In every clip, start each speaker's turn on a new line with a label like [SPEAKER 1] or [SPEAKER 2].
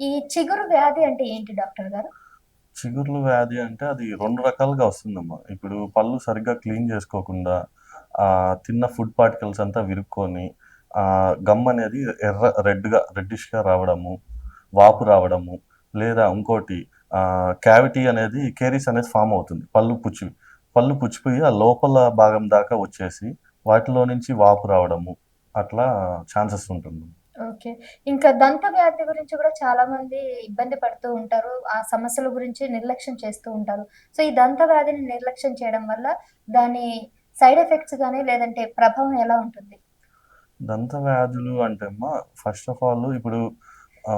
[SPEAKER 1] ఈ చిగురు వ్యాధి అంటే ఏంటి డాక్టర్ గారు?
[SPEAKER 2] చిగుర్లు వ్యాధి అంటే అది రెండు రకాలుగా వస్తుందమ్మా. ఇప్పుడు పళ్ళు సరిగ్గా క్లీన్ చేసుకోకుండా ఆ తిన్న ఫుడ్ పార్టికల్స్ అంతా విరుక్కొని ఆ గమ్ అనేది ఎర్ర రెడ్గా రెడ్డిష్గా రావడము వాపు రావడము లేదా ఇంకోటి ఆ క్యావిటీ అనేది కేరీస్ అనేది ఫామ్ అవుతుంది పళ్ళు పుచ్చి పళ్ళు పుచ్చిపోయి ఆ లోపల భాగం దాకా వచ్చేసి వాటిలో నుంచి వాపు రావడము అట్లా ఛాన్సెస్ ఉంటుంది
[SPEAKER 1] ఓకే. ఇంకా దంత వ్యాధి గురించి కూడా చాలా మంది ఇబ్బంది పడుతూ ఉంటారు. ఆ సమస్యల గురించి నిర్లక్ష్యం చేస్తూ ఉంటారు. సో ఈ దంత వ్యాధిని నిర్లక్ష్యం చేయడం వల్ల దాని సైడ్ ఎఫెక్ట్స్ కానీ లేదంటే ప్రభావం ఎలా ఉంటుంది?
[SPEAKER 2] దంత వ్యాధులు అంటే అమ్మా ఫస్ట్ ఆఫ్ ఆల్ ఇప్పుడు ఆ,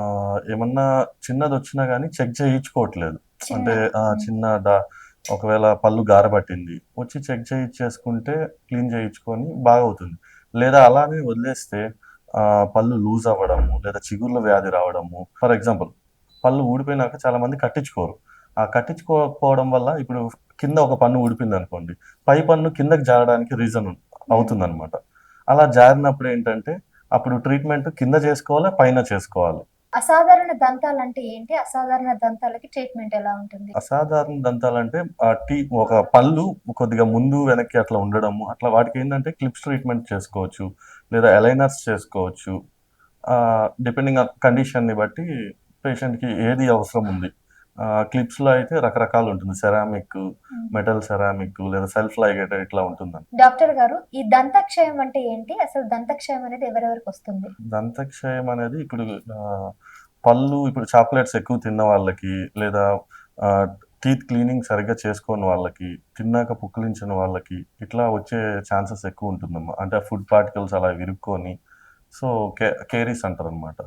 [SPEAKER 2] ఏమన్నా చిన్నది వచ్చినా కానీ చెక్ చేయించుకోవట్లేదు. అంటే ఆ, చిన్న డా- ఒకవేళ పళ్ళు గారబట్టింది వచ్చి చెక్ చేయించేసుకుంటే క్లీన్ చేయించుకొని బాగా అవుతుంది లేదా అలానే వదిలేస్తే పళ్ళు లూజ్ అవ్వడము లేదా చిగుర్ల వ్యాధి రావడము. ఫర్ ఎగ్జాంపుల్ పళ్ళు ఊడిపోయినాక చాలా మంది కట్టించుకోరు. ఆ కట్టించుకోకపోవడం వల్ల ఇప్పుడు కింద ఒక పన్ను ఊడిపోయింది అనుకోండి పై పన్ను కిందకి జారడానికి రీజన్ అవుతుంది అనమాట అలా జారినప్పుడు ఏంటంటే అప్పుడు ట్రీట్మెంట్ కింద చేసుకోవాలి పైన చేసుకోవాలి?
[SPEAKER 1] అసాధారణ దంతాలు అంటే ఏంటి? అసాధారణ దంతాలకి ట్రీట్మెంట్ ఎలా ఉంటుంది?
[SPEAKER 2] అసాధారణ దంతాలు అంటే టీ ఒక పళ్ళు కొద్దిగా ముందు వెనక్కి అట్లా ఉండడము అట్లా వాటికి ఏంటంటే క్లిప్స్ ట్రీట్మెంట్ చేసుకోవచ్చు లేదా ఎలైనర్స్ చేసుకోవచ్చు. డిపెండింగ్ ఆన్ కండిషన్ని బట్టి పేషెంట్కి ఏది అవసరం ఉంది. క్లిప్స్లో అయితే రకరకాలు ఉంటుంది. సెరామిక్ మెటల్ సెరామిక్ లేదా సెల్ఫ్ లైగేటెడ్ ఇట్లా ఉంటుంది
[SPEAKER 1] డాక్టర్ గారు ఈ దంతక్షయం అంటే ఏంటి? అసలు దంతక్షయం అనేది ఎవరెవరికి వస్తుంది?
[SPEAKER 2] దంతక్షయం అనేది ఇప్పుడు పళ్ళు ఇప్పుడు చాక్లెట్స్ ఎక్కువ తిన్న వాళ్ళకి లేదా టీత్ క్లీనింగ్ సరిగ్గా చేసుకోని వాళ్ళకి తిన్నాక పుక్కిలించిన వాళ్ళకి ఇట్లా వచ్చే ఛాన్సెస్ ఎక్కువ ఉంటుందమ్మా. అంటే ఫుడ్ పార్టికల్స్ అలా విరుక్కొని సో కే కేరీస్ అంటారు అనమాట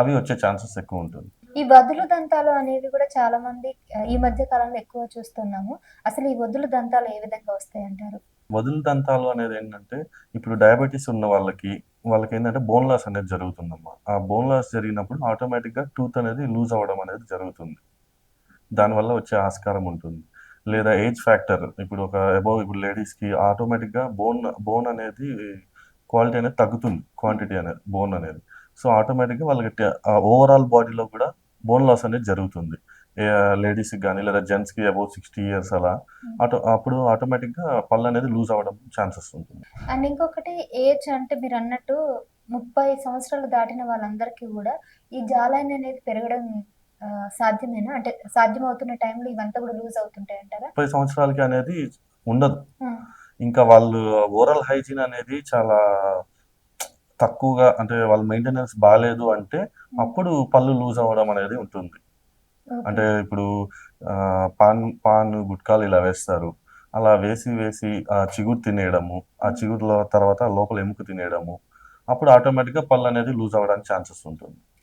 [SPEAKER 2] అవి వచ్చే ఛాన్సెస్ ఎక్కువ ఉంటుంది.
[SPEAKER 1] ఈ వదులు దంతాలు అనేవి కూడా చాలా మంది ఈ మధ్య కాలంలో ఎక్కువ చూస్తున్నాము. అసలు ఈ వదులు దంతాలు ఏ విధంగా వస్తాయి అంటారు?
[SPEAKER 2] వదులు దంతాలు అనేది ఏంటంటే ఇప్పుడు డయాబెటీస్ ఉన్న వాళ్ళకి వాళ్ళకి ఏంటంటే బోన్ లాస్ అనేది జరుగుతుందమ్మా. ఆ బోన్ లాస్ జరిగినప్పుడు ఆటోమేటిక్గా టూత్ అనేది లూజ్ అవ్వడం అనేది జరుగుతుంది. దానివల్ల వచ్చే ఆస్కారం ఉంటుంది. లేదా ఏజ్ ఫ్యాక్టర్ ఇప్పుడు ఒక అబౌవ్ ఇప్పుడు లేడీస్కి ఆటోమేటిక్గా బోన్ బోన్ అనేది క్వాలిటీ అనేది తగ్గుతుంది క్వాంటిటీ అనేది బోన్ అనేది. సో ఆటోమేటిక్గా వాళ్ళకి ఓవరాల్ బాడీలో కూడా బోన్ లాస్ అనేది జరుగుతుంది. లేడీస్కి కానీ లేదా జెంట్స్కి అబౌవ్ సిక్స్టీ ఇయర్స్ అలా ఆటో అప్పుడు ఆటోమేటిక్గా పళ్ళు అనేది లూజ్ అవ్వడం ఛాన్సెస్ ఉంటుంది.
[SPEAKER 1] అండ్ ఇంకొకటి ఏజ్ అంటే మీరు అన్నట్టు ముప్పై సంవత్సరాలు దాటిన వాళ్ళందరికీ కూడా ఈ జాలైన్ అనేది పెరగడం సాధ్యమేనా? అంటే సాధ్యమవుతున్న టైంలో ఇవంతా కూడా లూజ్ అవుతుంటాయి అంటారా?
[SPEAKER 2] ముప్పై సంవత్సరాలకి అనేది ఉండదు. ఇంకా వాళ్ళు ఓరల్ హైజీన్ అనేది చాలా తక్కువగా అంటే వాళ్ళ మెయింటెనెన్స్ బాగాలేదు అంటే అప్పుడు పళ్ళు లూజ్ అవ్వడం అనేది ఉంటుంది. అంటే ఇప్పుడు పాన్ పాన్ గుట్కాలు ఇలా వేస్తారు. అలా వేసి వేసి ఆ చిగురు తినేయడము ఆ చిగురులో తర్వాత లోపల ఎముక తినేయడము అప్పుడు ఆటోమేటిక్గా పళ్ళు అనేది లూజ్ అవ్వడానికి ఛాన్సెస్ ఉంటుంది.